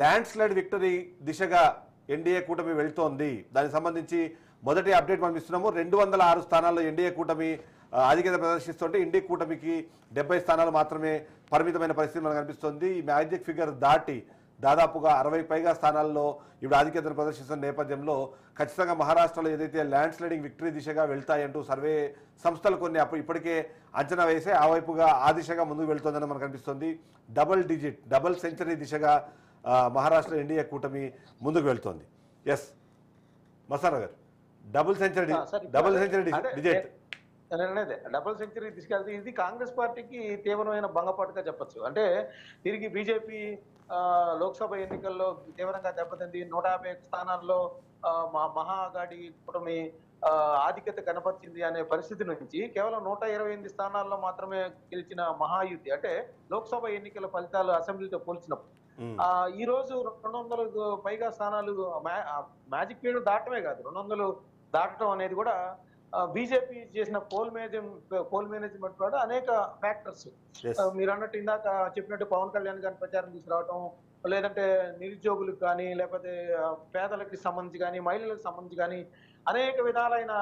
ల్యాండ్స్లైడ్ victory దిశగా NDA కూటమి వెళ్తోంది. దానికి సంబంధించి మొదటి అప్డేట్ మనం ఇస్తున్నాము. రెండు వందల ఆరు స్థానాల్లో ఎన్డీఏ కూటమి ఆధిక్యత ప్రదర్శిస్తుంటే ఇండియా కూటమికి డెబ్బై స్థానాలు మాత్రమే పరిమితమైన పరిస్థితి మనకు కనిపిస్తుంది. ఈ మ్యాజిక్ ఫిగర్ దాటి దాదాపుగా అరవై పైగా స్థానాల్లో ఇప్పుడు ఆధిక్యతను ప్రదర్శిస్తున్న నేపథ్యంలో ఖచ్చితంగా మహారాష్ట్రలో ఏదైతే ల్యాండ్ స్లైడింగ్ విక్టరీ దిశగా వెళ్తాయంటూ సర్వే సంస్థలు కొన్ని అప్పుడు ఇప్పటికే అంచనా వేసే ఆ వైపుగా ఆ దిశగా ముందుకు వెళ్తోందని మనకు కనిపిస్తుంది. డబల్ డిజిట్ డబల్ సెంచరీ దిశగా మహారాష్ట్ర ఎన్డీఏ కూటమి ముందుకు వెళ్తోంది. S Masara garu double century double century digit. Double century తీసుకెళ్తే ఇది కాంగ్రెస్ పార్టీకి తీవ్రమైన భంగపాటుగా చెప్పొచ్చు. అంటే తిరిగి బీజేపీ లోక్సభ ఎన్నికల్లో తీవ్రంగా దెబ్బతింది. నూట యాభై స్థానాల్లో మహాగాడి కూటమి ఆధిక్యత కనపరిచింది అనే పరిస్థితి నుంచి కేవలం నూట ఇరవై ఎనిమిది స్థానాల్లో మాత్రమే గెలిచిన మహాయుతి. అంటే లోక్సభ ఎన్నికల ఫలితాలు అసెంబ్లీతో పోల్చినప్పుడు ఈ రోజు రెండు వందలకు పైగా స్థానాలు మ్యాజిక్ పీరియడ్ దాటమే కాదు రెండు వందలు దాటడం అనేది కూడా బీజేపీ చేసిన పోల్ మేనేజ్మెంట్ పోల్ మేనేజ్మెంట్ కూడా అనేక ఫ్యాక్టర్స్. మీరు అన్నట్టు ఇందాక చెప్పినట్టు పవన్ కళ్యాణ్ గారి ప్రచారం తీసుకురావటం లేదంటే నిరుద్యోగులకు కానీ లేకపోతే పేదలకి సంబంధించి కానీ మహిళలకు సంబంధించి కానీ అనేక విధాలైన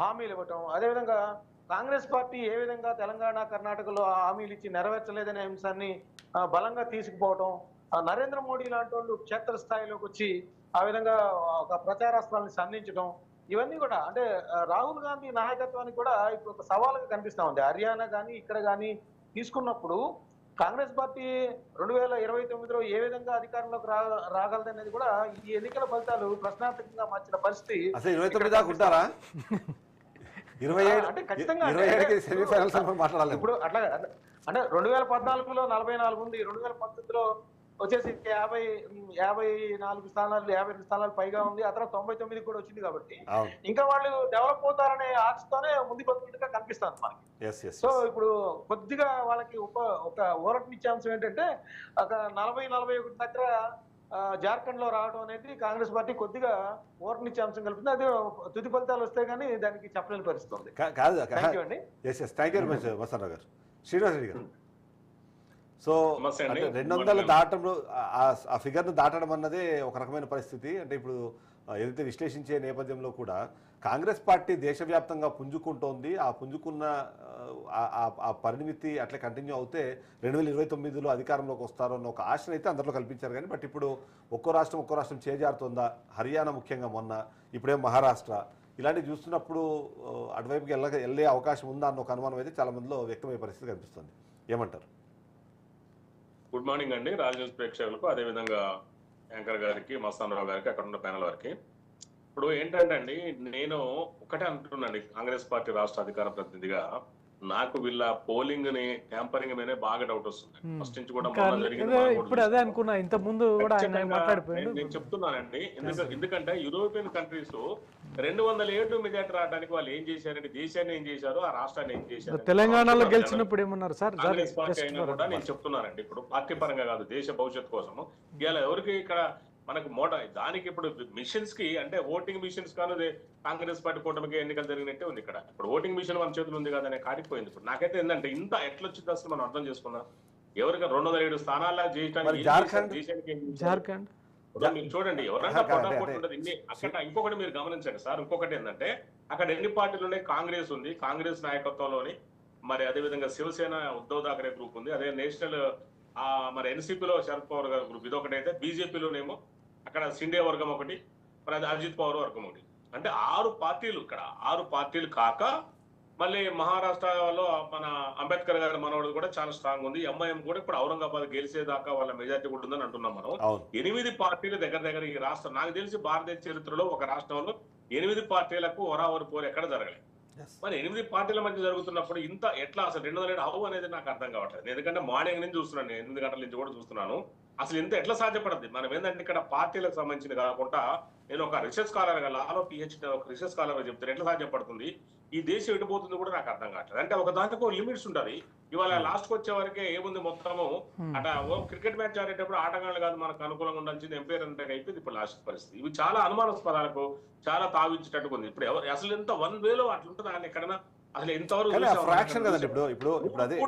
హామీలు ఇవ్వటం అదేవిధంగా కాంగ్రెస్ పార్టీ ఏ విధంగా తెలంగాణ కర్ణాటకలో ఆ హామీలు ఇచ్చి నెరవేర్చలేదనే అంశాన్ని బలంగా తీసుకుపోవటం ఆ, నరేంద్ర మోడీ లాంటి వాళ్ళు క్షేత్ర స్థాయిలోకి వచ్చి ఆ విధంగా ఒక ప్రచారాస్త్రాలను సంధించడం ఇవన్నీ కూడా అంటే రాహుల్ గాంధీ నాయకత్వానికి కూడా ఇప్పుడు ఒక సవాలుగా కనిపిస్తా ఉంది. హర్యానా కానీ ఇక్కడ కానీ తీసుకున్నప్పుడు కాంగ్రెస్ పార్టీ రెండు వేల ఇరవై తొమ్మిదిలో ఏ విధంగా అధికారంలోకి రా రాగలదనేది కూడా ఈ ఎన్నికల ఫలితాలు ప్రశ్నార్థకంగా మార్చిన పరిస్థితి అసలు ఇరవై తొమ్మిది దాకా ఉంటారా? ఇరవై ఏడు అంటే ఖచ్చితంగా ఇరవై అంటే- ఏడుకి సెమీఫైనల్స్ మాట్లాడాలి ఇప్పుడు అట్లా. అంటే రెండు వేల పద్నాలుగులో నలభై నాలుగు ఉంది. రెండు వేల పంతొమ్మిదిలో వచ్చేసి యాభై యాభై నాలుగు స్థానాలు యాభై రెండు స్థానాలు పైగా ఉంది. ఆ తర్వాత తొంభై తొమ్మిది కూడా వచ్చింది కాబట్టి ఇంకా వాళ్ళు డెవలప్ అవుతారనే ఆశతోనే ముందుకు వస్తున్నట్టుగా కనిపిస్తుంది మనకి. సో ఇప్పుడు కొద్దిగా వాళ్ళకి ఉప ఒక ఊరటనిచ్చే అంశం ఏంటంటే ఒక నలభై నలభై ఒకటి దగ్గర జార్ఖండ్లో రావడం అనేది కాంగ్రెస్ పార్టీ కొద్దిగా ఊరటనిచ్చే అంశం కలుపుతుంది అది తుది ఫలితాలు వస్తే కానీ దానికి చెప్పలేని పరిస్థితి ఉంది. కాదు థ్యాంక్ యూ అండి. శ్రీనివాస్ రెడ్డి గారు. సో రెండు వందలు దాటడం ఆ- ఫిగర్ను దాటడం అన్నదే ఒక రకమైన పరిస్థితి. అంటే ఇప్పుడు ఏదైతే విశ్లేషించే నేపథ్యంలో కూడా కాంగ్రెస్ పార్టీ దేశవ్యాప్తంగా పుంజుకుంటోంది. ఆ పుంజుకున్న ఆ, పరిమితి అట్లే కంటిన్యూ అవుతే రెండు వేల ఇరవై తొమ్మిదిలో అధికారంలోకి వస్తారు అన్న ఒక ఆశను అయితే అందరిలో కల్పించారు కానీ బట్ ఇప్పుడు ఒక్కో రాష్ట్రం ఒక్కో రాష్ట్రం చేజారుతుందా? హర్యానా ముఖ్యంగా మొన్న ఇప్పుడేం మహారాష్ట్ర. ఇలాంటివి చూస్తున్నప్పుడు అటువైపుకి వెళ్ళ వెళ్ళే అవకాశం ఉందా అన్న ఒక అనుమానం అయితే చాలా మందిలో వ్యక్తమయ్యే పరిస్థితి కనిపిస్తుంది. ఏమంటారు? గుడ్ మార్నింగ్ అండి. రాజ్ న్యూస్ ప్రేక్షకులకు అదేవిధంగా యాంకర్ గారికి మస్తానరావు గారికి అక్కడ ఉన్న ప్యానల్ వారికి. ఇప్పుడు ఏంటంటే అండి నేను ఒకటే అంటున్నానండి కాంగ్రెస్ పార్టీ రాష్ట్ర అధికార ప్రతినిధిగా. నాకు వీళ్ళ పోలింగ్ని ట్యాంపరింగ్ మీదే బాగా డౌట్ వస్తుంది. ఫస్ట్ నుంచి కూడా ఇప్పుడు అదే అనుకున్నా ఇంత ముందు కూడా నేను- నేను చెప్తున్నానండి. ఎందుకంటే యూరోపియన్ కంట్రీస్ రెండు వందల ఏడు మెజార్టీ రావడానికి వాళ్ళు ఏం చేశారంటే దేశాన్ని ఏం చేశారు ఆ రాష్ట్రాన్ని ఏం చేశారు తెలంగాణలో గెలిచినప్పుడు ఏమన్నారు సార్? కాంగ్రెస్ పార్టీ అయినా కూడా నేను చెప్తున్నానండి ఇప్పుడు పార్టీ పరంగా కాదు దేశ భవిష్యత్తు కోసము. ఇవాళ ఎవరికి ఇక్కడ మనకు మోట దానికి ఇప్పుడు మిషన్స్కి అంటే ఓటింగ్ మిషన్స్ కాను కాంగ్రెస్ పార్టీ కూటమికి ఎన్నికలు జరిగినట్టే ఉంది ఇక్కడ. ఇప్పుడు ఓటింగ్ మిషన్ మన చేతులు ఉంది కదా అనే కాటిపోయింది ఇప్పుడు. నాకైతే ఏంటంటే ఇంత ఎట్లా వచ్చింది అసలు మనం అర్థం చేసుకున్నాం ఎవరికి రెండు వందల ఏడు స్థానాల్లో మరి జయించడానికి జార్ఖండ్? మీరు చూడండి ఎవరైనా అక్కడ ఇంకొకటి మీరు గమనించండి సార్ ఇంకొకటి ఏంటంటే అక్కడ ఎన్ని పార్టీలు ఉన్నాయి? కాంగ్రెస్ ఉంది కాంగ్రెస్ నాయకత్వంలోని మరి అదే విధంగా శివసేన ఉద్ధవ్ ఠాకరే గ్రూప్ ఉంది అదే నేషనల్ ఆ మరి ఎన్సీపీలో శరద్ పవార్ గారి గ్రూప్ ఇది ఒకటైతే బీజేపీలోనేమో అక్కడ సిండే వర్గం ఒకటి మరి అది అజిత్ పవార్ వర్గం ఒకటి. అంటే ఆరు పార్టీలు ఇక్కడ ఆరు పార్టీలు కాక మళ్ళీ మహారాష్ట్రలో మన అంబేద్కర్ గారి మనవడు కూడా చాలా స్ట్రాంగ్ ఉంది. ఎంఐఎం కూడా ఇప్పుడు ఔరంగాబాద్ గెలిచేదాకా వాళ్ళ మెజార్టీ కూడా ఉందని అంటున్నాం మనం. ఎనిమిది పార్టీలు దగ్గర దగ్గర ఈ రాష్ట్రం నాకు తెలిసి భారతదేశ చరిత్రలో ఒక రాష్ట్రంలో ఎనిమిది పార్టీలకు వరావరి పోరు ఎక్కడ జరగలేదు. మరి ఎనిమిది పార్టీల మధ్య జరుగుతున్నప్పుడు ఇంత ఎట్లా అసలు రెండు వందల ఏడు హౌ అనేది నాకు అర్థం కావట్లేదు. ఎందుకంటే మార్నింగ్ నుంచి చూస్తున్నాను నేను ఎనిమిది గంటల నుంచి కూడా చూస్తున్నాను. అసలు ఇంత ఎట్లా సాధ్యపడద్ది? మనం ఏంటంటే ఇక్కడ పార్టీలకు సంబంధించింది కాకుండా నేను ఒక రిసెర్చ్ స్కాలర్గా లాలో పిహెచ్డి ఒక రిసెర్చ్ స్కాలర్ చెప్తాను ఎట్లా సాధ్యపడుతుంది? ఈ దేశం ఎడిపోతుంది కూడా నాకు అర్థం కావట్లేదు. అంటే ఒక దాంట్లో లిమిట్స్ ఉంటది ఇవాళ లాస్ట్కి వచ్చే వరకే ఏముంది మొత్తము? అట ఓ క్రికెట్ మ్యాచ్ ఆడేటప్పుడు ఆటగాళ్ళు కాదు మనకు అనుకూలంగా ఉండాల్సింది ఎంపైర్ అంటే అయిపోయింది ఇప్పుడు లాస్ట్ పరిస్థితి. ఇవి చాలా అనుమానాస్పదాలకు చాలా తావించేటట్టుగా ఉంది. ఇప్పుడు ఎవరు అసలు ఎంత వన్ వేలో అట్లుంటుంది ఆయన ఎక్కడైనా? అసలు ఎంతవరకు? ఫ్రాక్షన్ కదండి ఇప్పుడు ఇప్పుడు ఇప్పుడు అదే.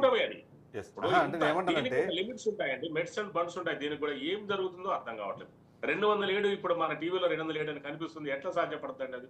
అంటే లిమిట్స్ ఉంటాయండి. మెడ్స్ అండ్ బండ్స్ ఉంటాయి. దీనికి కూడా ఏం జరుగుతుందో అర్థం కావట్లేదు. రెండు వందల ఏడు ఇప్పుడు మన టీవీలో రెండు వందల ఏడు అని కనిపిస్తుంది. ఎట్లా సాధ్యపడుతుంది అది?